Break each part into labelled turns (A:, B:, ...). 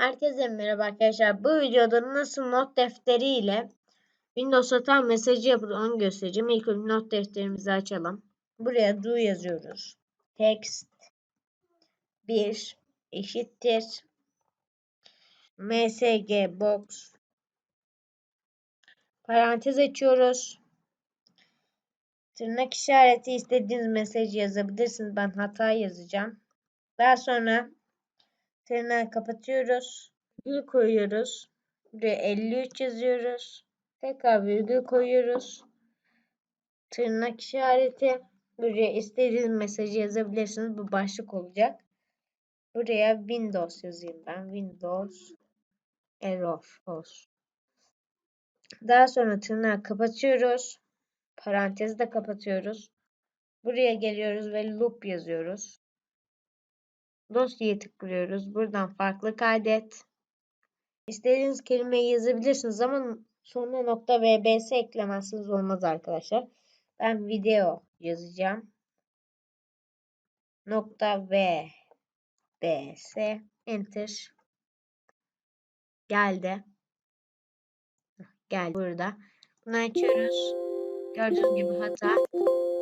A: Herkese merhaba arkadaşlar. Bu videoda nasıl not defteri ile Windows hata mesajı yapılır onu göstereceğim. İlk önce not defterimizi açalım. Buraya do yazıyoruz. Text 1 eşittir msg box parantez açıyoruz. Tırnak işareti istediğiniz mesajı yazabilirsiniz. Ben hata yazacağım. Daha sonra tırnağı kapatıyoruz. Virgül koyuyoruz. Buraya 53 yazıyoruz. Tekrar virgül koyuyoruz. Tırnak işareti. Buraya istediğiniz mesajı yazabilirsiniz. Bu başlık olacak. Buraya Windows yazayım ben. Windows error olsun. Daha sonra tırnağı kapatıyoruz. Parantezi de kapatıyoruz. Buraya geliyoruz ve loop yazıyoruz. Dosyayı tıklıyoruz. Buradan farklı kaydet. İstediğiniz kelimeyi yazabilirsiniz ama sonuna nokta vbs eklemezseniz olmaz arkadaşlar. Ben video yazacağım. Nokta vbs enter geldi. Geldi burada. Bunu açıyoruz. Gördüğünüz gibi hata.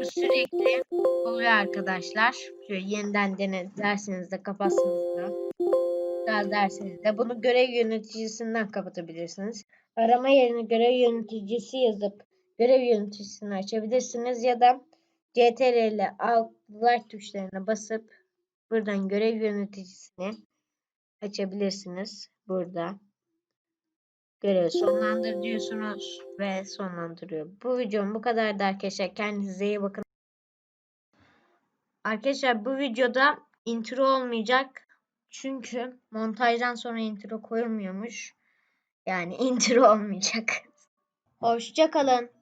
A: Sürekli oluyor arkadaşlar. Şöyle yeniden dene derseniz de kapatsanız da. Daha derseniz de bunu görev yöneticisinden kapatabilirsiniz. Arama yerine görev yöneticisi yazıp görev yöneticisini açabilirsiniz ya da CTRL ile alt like tuşlarına basıp buradan görev yöneticisini açabilirsiniz. Burada görev sonlandır diyorsunuz ve sonlandırıyor. Bu videom bu kadardı arkadaşlar. Kendinize iyi bakın. Arkadaşlar bu videoda intro olmayacak. Çünkü montajdan sonra intro koyulmuyormuş. Yani intro olmayacak. Hoşça kalın.